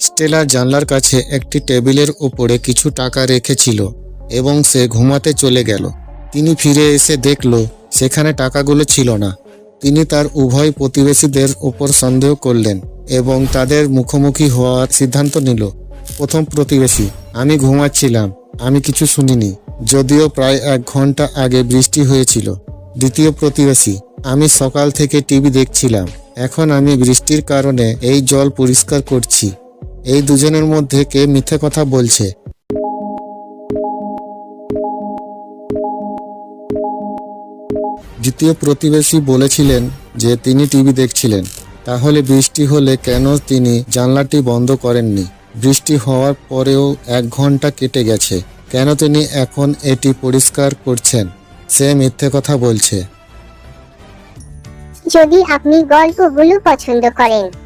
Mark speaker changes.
Speaker 1: Stellar জানলার কাছে একটি টেবিলের উপরে কিছু টাকা রেখেছিল এবং সে ঘুমাতে চলে গেল। তিনি ফিরে এসে দেখল, সেখানে টাকাগুলো ছিল না। তিনি তার উভয় প্রতিবেশীদের উপর সন্দেহ করলেন এবং তাদের মুখোমুখি হওয়ার সিদ্ধান্ত নিল। প্রথম প্রতিবেশী, আমি ঘুমাচ্ছিলাম, আমি কিছু শুনিনি, যদিও প্রায় এক ঘণ্টা আগে বৃষ্টি হয়েছিল। দ্বিতীয় প্রতিবেশী, আমি সকাল থেকে টিভি দেখছিলাম, এখন আমি বৃষ্টির কারণে এই জল পরিষ্কার করছি। এই দুজনের মধ্যে কে মিথ্যে কথা বলছে? দ্বিতীয় প্রতিবেশী বলেছিলেন যে তিনি টিভি দেখছিলেন। তাহলে বৃষ্টি হলে কেন তিনি জানলাটি বন্ধ করেননি? বৃষ্টি হওয়ার পরেও এক ঘণ্টা কেটে গেছে। কেন তিনি এখন এটি পরিষ্কার করছেন? সে মিথ্যে কথা বলছে।
Speaker 2: যদি আপনি গল্পগুলো পছন্দ করেন